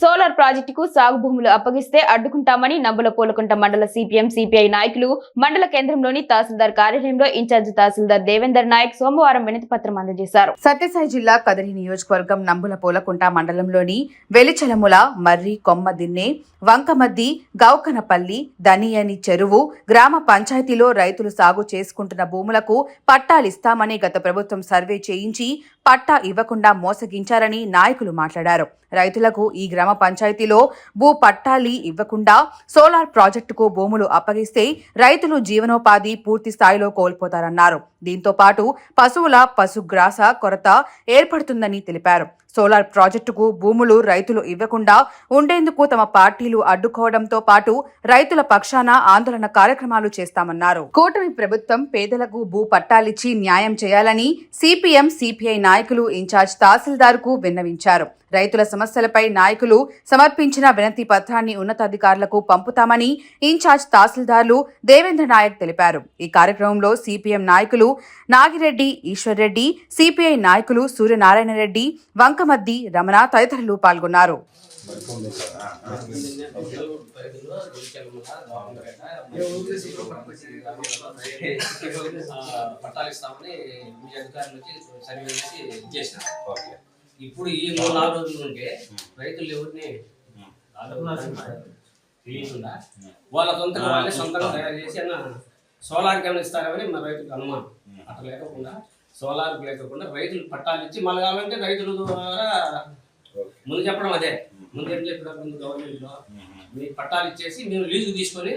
Solar ప్రాజెక్టుకు సాగు భూములు అప్పగిస్తే అడ్డుకుంటామని నంబుల పోలకుంట మండల సిపిఎం సిపిఐ నాయకులు మండల కేంద్రంలోని తహసీల్దార్ కార్యాలయంలో ఇన్ఛార్జి తహసీల్దార్ దేవేందర్ నాయక్ సోమవారం వినతి పత్రం అందజేశారు. సత్యసాయి జిల్లా కదిరి నియోజకవర్గం నంబుల పోలకుంట మండలంలోని వెలిచలముల మర్రి కొమ్మదిన్నె వంకమద్ది గౌకనపల్లి దనియని చెరువు గ్రామ పంచాయతీలో రైతులు సాగు చేసుకుంటున్న భూములకు పట్టాలిస్తామని గత ప్రభుత్వం సర్వే చేయించి పట్టా ఇవ్వకుండా మోసగించారని నాయకులు మాట్లాడారు. రైతులకు ఈ గ్రామ పంచాయతీలో భూ పట్టాలి ఇవ్వకుండా సోలార్ ప్రాజెక్టుకు భూములు అప్పగిస్తే రైతులు జీవనోపాధి పూర్తి స్థాయిలో కోల్పోతారన్నారు. దీంతో పాటు పశువుల పశుగ్రాస కొరత ఏర్పడుతుందని తెలిపారు. సోలార్ ప్రాజెక్టుకు భూములు రైతులు ఇవ్వకుండా ఉండేందుకు తమ పార్టీలు అడ్డుకోవడంతో పాటు రైతుల పక్షాన ఆందోళన కార్యక్రమాలు చేస్తామన్నారు. కూటమి ప్రభుత్వం పేదలకు భూ పట్టాలిచ్చి న్యాయం చేయాలని సిపిఎం సిపిఐ నాయకులు ఇన్ఛార్జ్ తహసీల్దార్కు విన్నవించారు. రైతుల సమస్యలపై నాయకులు సమర్పించిన వినతి పత్రాన్ని ఉన్నతాధికారులకు పంపుతామని ఇన్ఛార్జ్ తహసీల్దార్లు దేవేంద్ర నాయక్ తెలిపారు. ఈ కార్యక్రమంలో సిపిఎం నాయకులు నాగిరెడ్డి ఈశ్వర్రెడ్డి సిపిఐ నాయకులు సూర్యనారాయణ రెడ్డి వంకమద్ది రమణ తదితరులు పాల్గొన్నారు. పట్టాలు ఇస్తామని మీ అధికారులు వచ్చి సర్వే చేసి ఇచ్చేసిన ఇప్పుడు ఈ మూడు నాలుగు రోజుల నుండి రైతులు ఎవరిని తెలియకుండా వాళ్ళ సొంతంగా వాళ్ళే సొంతంగా తయారు చేసి అన్న సోలార్ ఏమైనా ఇస్తారని మా రైతులకు అనుమానం. అట్లా లేకుండా సోలార్ లేకుండా రైతులు పట్టాలు ఇచ్చి మళ్ళీ కావాలంటే రైతుల ద్వారా ముందు చెప్పడం అదే. ముందు ఏం చెప్పారు ముందు గవర్నమెంట్లో మీకు పట్టాలు ఇచ్చేసి మేము లీజు తీసుకొని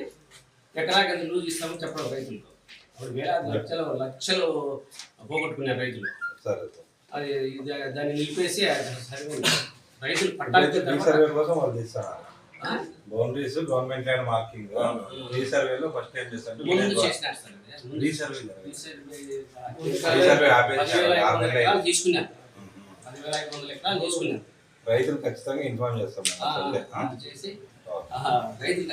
ఎకరాకి ఎంత లూజు ఇస్తామని చెప్పడం రైతులతో. అప్పుడు వేలాది లక్షలు లక్షలు పోగొట్టుకున్నారు రైతులు. సరే. అది దాన్ని నిలిపేసి రైతులు పట్టాలు కోసం వాళ్ళు తీస్తారు? Boundaries government land marking. ఈ సర్వేలో ఫస్ట్ ఏం చేస్తారు ఈ సర్వే తీసుకున్నారు. పదివేల ఐదు వందల ఎకరాలు తీసుకున్నారు. రైతులు ఖచ్చితంగా ఇన్ఫార్మ్ చేస్తాం? చేసి రైతులు